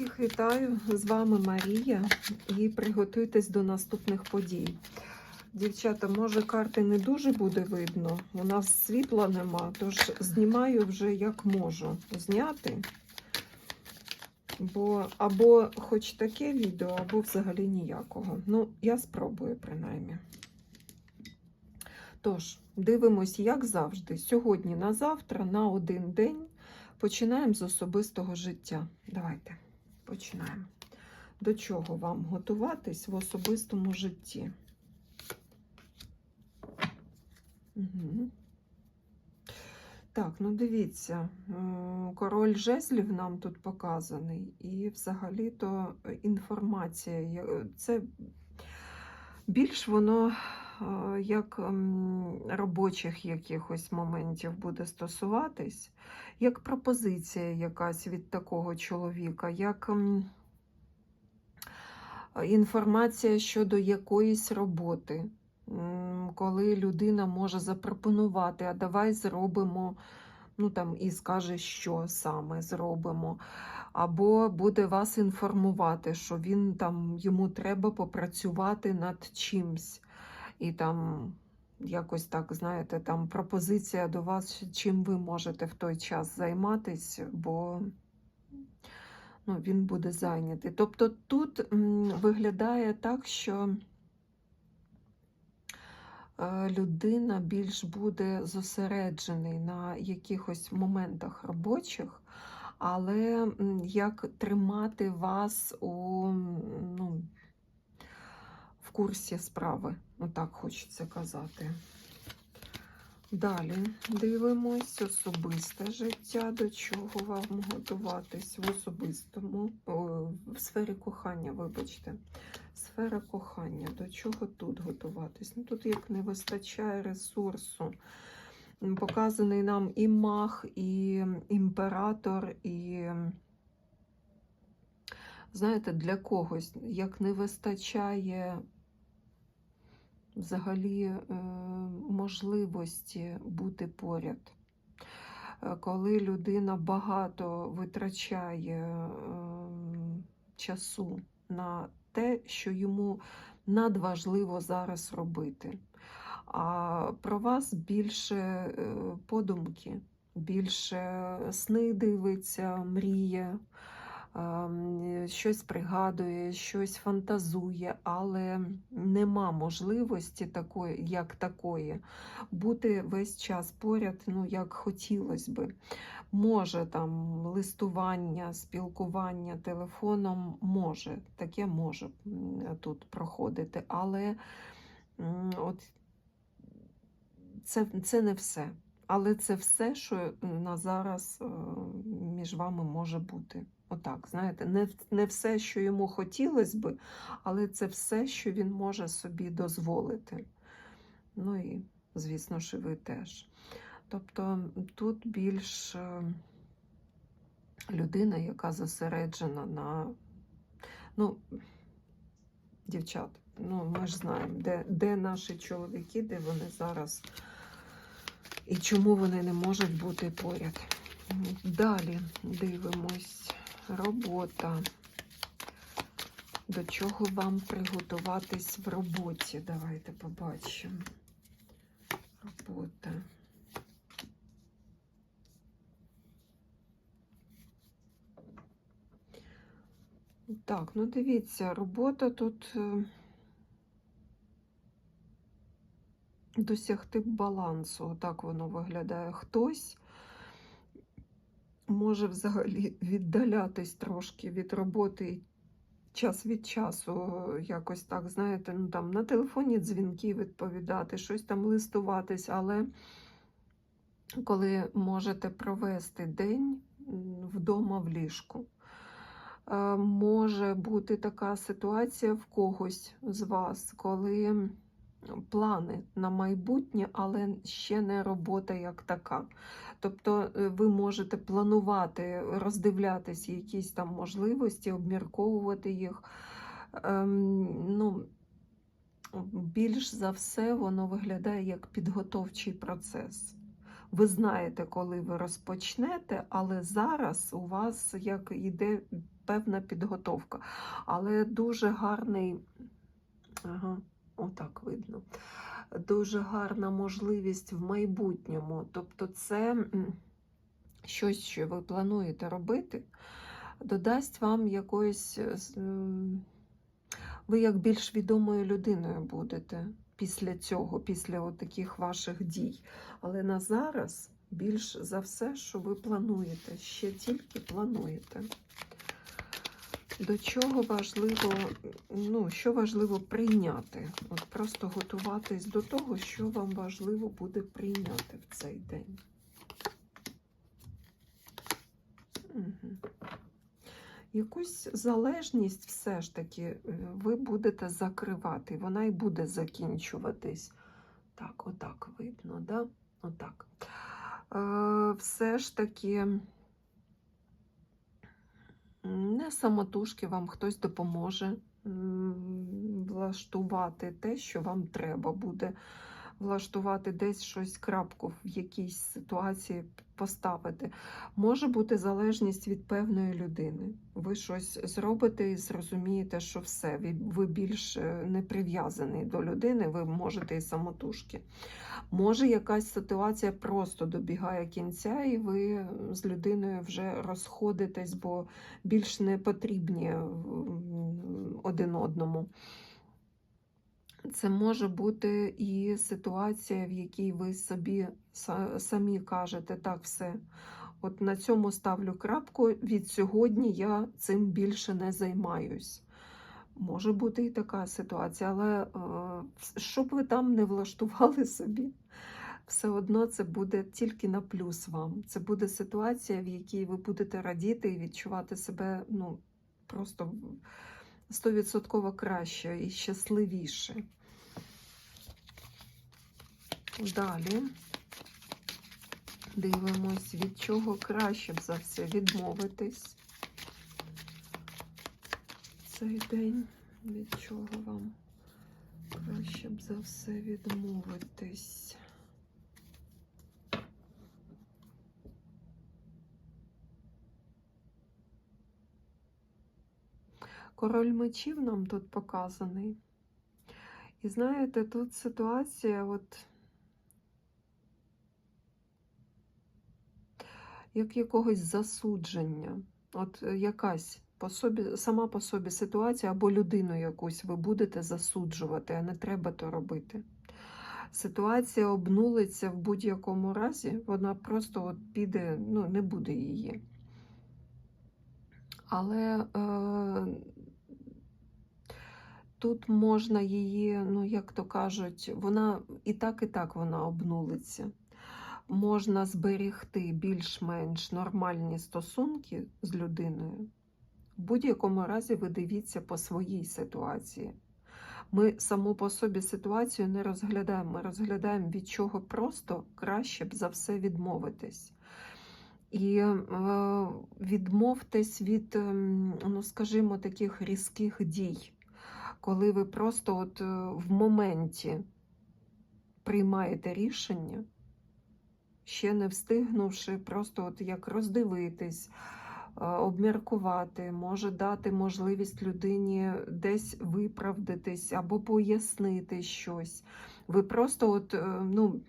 Всіх вітаю! З вами Марія і приготуйтесь до наступних подій. Дівчата, може карти не дуже буде видно. У нас світла нема, тож знімаю вже як можу зняти. Бо або хоч таке відео, або взагалі ніякого. Ну, я спробую принаймні. Тож, дивимось, як завжди, сьогодні на завтра, на один день. Починаємо з особистого життя. Давайте починаємо. До чого вам готуватись в особистому житті? Угу. Так, ну дивіться, король жезлів нам тут показаний, і взагалі-то інформація. Це більш воно е, як робочих якихось моментів буде стосуватись, як пропозиція якась від такого чоловіка, як інформація щодо якоїсь роботи, коли людина може запропонувати, а давай зробимо, ну там і скаже, що саме зробимо. Або буде вас інформувати, що він там йому треба попрацювати над чимсь. І там якось так, знаєте, там пропозиція до вас, чим ви можете в той час займатися, бо ну, він буде зайнятий. Тобто тут виглядає так, що е, людина більш буде зосереджений на якихось моментах робочих, але як тримати вас у ну, в курсі справи, отак хочеться казати. Далі дивимось особисте життя, до чого вам готуватись в особистому, о, в сфері кохання, вибачте. Сфера кохання, до чого тут готуватись? Ну, тут як не вистачає ресурсу. Показаний нам і мах, і імператор, і, знаєте, для когось, як не вистачає взагалі е, можливості бути поряд. Е, Коли людина багато витрачає е, часу на те, що йому надважливо зараз робити. А про вас більше подумки, більше сни дивиться, мріє, щось пригадує, щось фантазує, але нема можливості такої, як такої, бути весь час поряд, ну як хотілося би. Може там листування, спілкування телефоном може, таке може тут проходити, але от це, це не все. Але це все, що на зараз е, між вами може бути. Отак, знаєте, не, не все, що йому хотілося би, але це все, що він може собі дозволити. Ну і, звісно ж, ви теж. Тобто тут більш е, людина, яка зосереджена на. Ну, дівчат, ну ми ж знаємо, де, де наші чоловіки, де вони зараз і чому вони не можуть бути поряд. Далі дивимось. Робота. До чого вам приготуватись в роботі? Давайте побачимо. Робота. Так, ну дивіться, робота тут е, досягти балансу. Отак воно виглядає. Хтось може взагалі віддалятись трошки від роботи час від часу, якось так, знаєте, ну там на телефоні дзвінки відповідати, щось там листуватись, але коли можете провести день вдома в ліжку. Е, Може бути така ситуація в когось з вас, коли плани на майбутнє, але ще не робота як така. Тобто е, ви можете планувати, роздивлятись якісь там можливості, обмірковувати їх. Ем, ну, більш за все, воно виглядає як підготовчий процес. ви знаєте, коли ви розпочнете, але зараз у вас як іде певна підготовка. Але дуже гарний, ага, отак видно. Дуже гарна можливість в майбутньому. Тобто, це щось, що ви плануєте робити, додасть вам якоїсь. е, Ви як більш відомою людиною будете після цього, після таких ваших дій. Але на зараз більш за все, що ви плануєте, ще тільки плануєте. До чого важливо, ну, що важливо прийняти? От просто готуватись до того, що вам важливо буде прийняти в цей день. Угу. Якусь залежність все ж таки е, ви будете закривати, вона і буде закінчуватись. Так, отак видно, да? Отак. Е, все ж таки не самотужки вам хтось допоможе влаштувати те, що вам треба буде влаштувати десь щось крапку в якійсь ситуації поставити. Може бути залежність від певної людини. Ви щось зробите і зрозумієте, що все, ви- більш е, не прив'язаний до людини, ви можете і самотужки. Може, якась ситуація просто добігає кінця, і ви з людиною вже розходитесь, бо більш не потрібні один одному. Це може бути і ситуація, в якій ви собі самі кажете, так, все. От на цьому ставлю крапку. Від сьогодні я цим більше не займаюсь. Може бути і така ситуація, але е, вс- ви там не влаштували собі, все одно це буде тільки на плюс вам. Це буде ситуація, в якій ви будете радіти і відчувати себе ну, просто стовідсотково краще і щасливіше. Далі дивимось, від чого краще б за все відмовитись цей день. Від чого вам краще б за все відмовитись. Король мечів нам тут показаний. І знаєте, тут ситуація, от як якогось засудження. От е, якась по собі, сама по собі ситуація або людину якусь ви будете засуджувати, а не треба то робити. Ситуація обнулиться в будь-якому разі, вона просто от піде, ну, не буде її. Але е, тут можна її, ну як то кажуть, вона і так, і так вона обнулиться. Можна зберегти більш-менш нормальні стосунки з людиною. В будь-якому разі ви дивіться по своїй ситуації. Ми саму по собі ситуацію не розглядаємо. Ми розглядаємо, від чого просто краще б за все відмовитись. І е, відмовтесь від, ем, ну, скажімо, таких різких дій, коли ви просто от е, в моменті приймаєте рішення, ще не встигнувши, просто от як роздивитись, е, обміркувати, може дати можливість людині десь виправдатись або пояснити щось. Ви просто от, е, ну,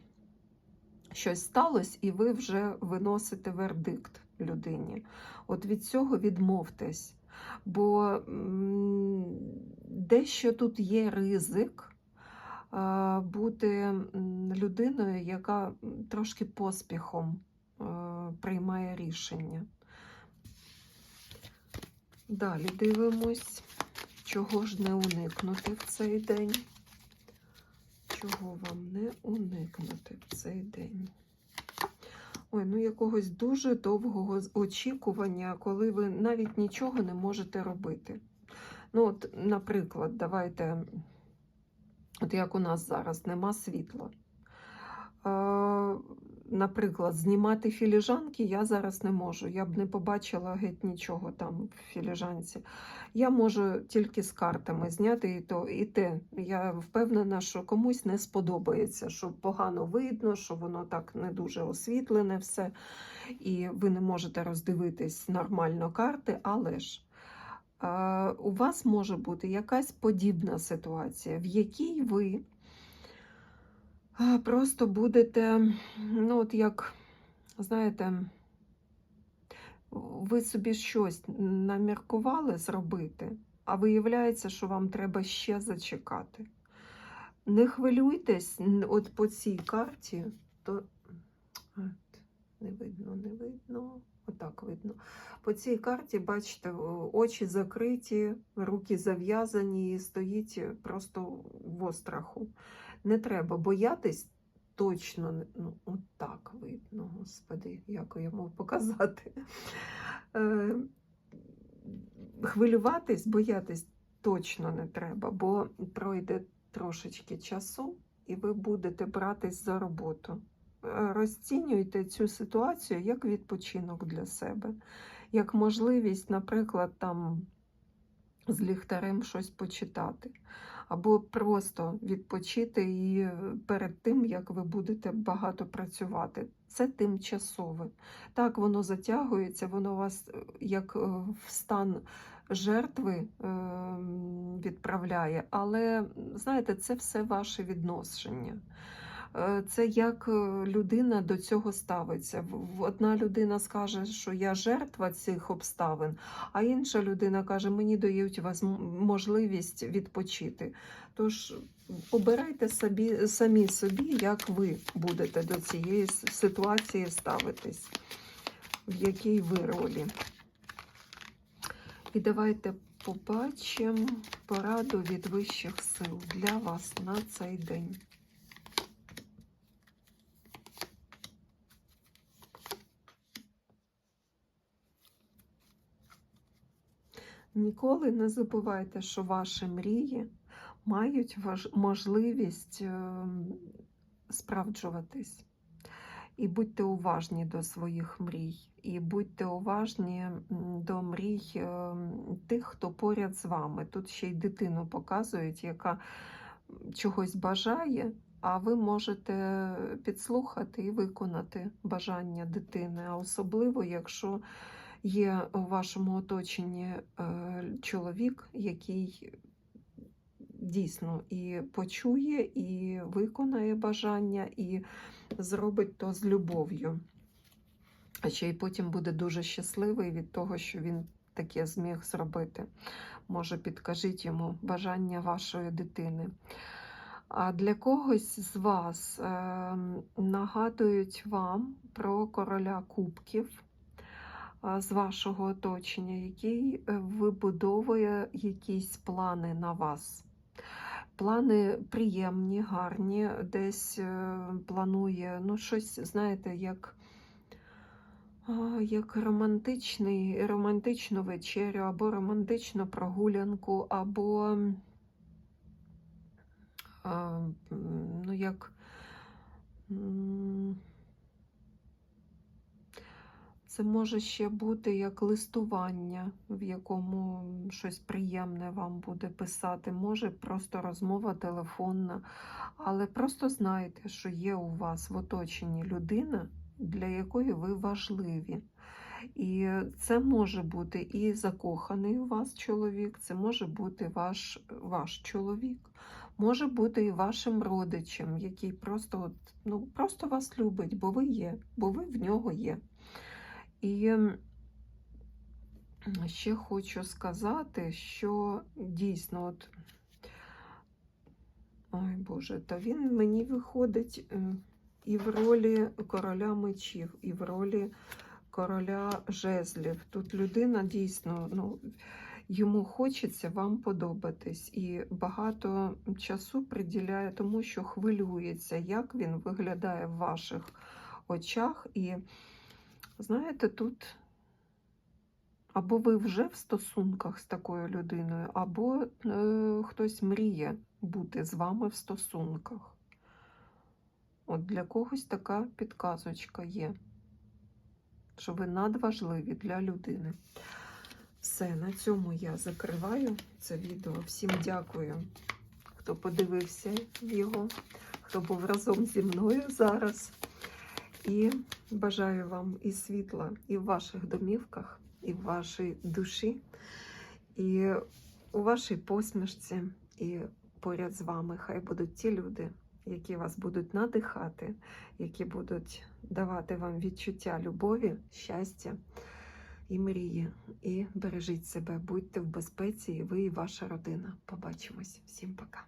щось сталося, і ви вже виносите вердикт людині. От від цього відмовтесь. Бо дещо тут є ризик бути людиною, яка трошки поспіхом приймає рішення. Далі дивимось, чого ж не уникнути в цей день. Чого вам не уникнути в цей день? Ой, ну якогось дуже довгого очікування, коли ви навіть нічого не можете робити. Ну, от, наприклад, давайте, от як у нас зараз нема світла. Наприклад, знімати філіжанки я зараз не можу. Я б не побачила геть нічого там в філіжанці. Я можу тільки з картами зняти і то, і те. Я впевнена, що комусь не сподобається, що погано видно, що воно так не дуже освітлене все, і ви не можете роздивитись нормально карти, але ж. е, У вас може бути якась подібна ситуація, в якій ви Просто будете, ну, от як, знаєте, ви собі щось наміркували зробити, а виявляється, що вам треба ще зачекати. Не хвилюйтесь, от по цій карті, то от, не видно, не видно. Отак видно. По цій карті, бачите, очі закриті, руки зав'язані і стоїть просто в остраху. Не треба боятись точно, ну, от так видно, господи, як йому показати. Е, хвилюватись, боятись точно не треба, бо пройде трошечки часу, і ви будете братись за роботу. Е, Розцінюйте цю ситуацію як відпочинок для себе, як можливість, наприклад, там з ліхтарем щось почитати, або просто відпочити і е, перед тим, як ви будете багато працювати. Це тимчасове. Так, воно затягується, воно вас е, як е, в стан жертви е, відправляє, але знаєте, це все ваше відношення. Е, Це як е, людина до цього ставиться. Одна людина скаже, що я жертва цих обставин, а інша людина каже, мені дають можливість відпочити. Тож обирайте собі, самі собі, як ви будете до цієї ситуації ставитись, в якій ви ролі. І давайте побачимо пораду від вищих сил для вас на цей день. Ніколи не забувайте, що ваші мрії мають можливість ем, справджуватись. І будьте уважні до своїх мрій, і будьте уважні до мрій ем, тих, хто поряд з вами. Тут ще й дитину показують, яка чогось бажає, а ви можете підслухати і виконати бажання дитини, а особливо, якщо є у вашому оточенні е, чоловік, який дійсно і почує, і виконає бажання, і зробить то з любов'ю. А ще й потім буде дуже щасливий від того, що він таке зміг зробити. Може, підкажіть йому бажання вашої дитини. А для когось з вас е, нагадують вам про короля кубків з вашого оточення, який е, вибудовує якісь плани на вас. Плани приємні, гарні, десь е, планує, ну, щось, знаєте, як, як романтичний, романтичну вечерю, або романтичну прогулянку, або ну, як. Це може ще бути як листування, в якому щось приємне вам буде писати. Може просто розмова телефонна. Але просто знайте, що є у вас в оточенні людина, для якої ви важливі. І це може бути і закоханий у вас чоловік, це може бути ваш, ваш чоловік, може бути і вашим родичем, який просто, от, ну, просто вас любить, бо ви є, бо ви в нього є. І ще хочу сказати, що дійсно, от, ой Боже, та він мені виходить і в ролі короля мечів, і в ролі короля жезлів. Тут людина дійсно, ну, йому хочеться вам подобатись, і багато часу приділяє тому, що хвилюється, як він виглядає в ваших очах. І знаєте, тут або ви вже в стосунках з такою людиною, або е, хтось мріє бути з вами в стосунках. От для когось така підказочка є, що ви надважливі для людини. Все, на цьому я закриваю це відео. Всім дякую, хто подивився його, хто був разом зі мною зараз. І бажаю вам і світла, і в ваших домівках, і в вашій душі, і у вашій посмішці, і поряд з вами. Хай будуть ті люди, які вас будуть надихати, які будуть давати вам відчуття любові, щастя і мрії. І бережіть себе, будьте в безпеці, і ви, і ваша родина. Побачимось. Всім пока.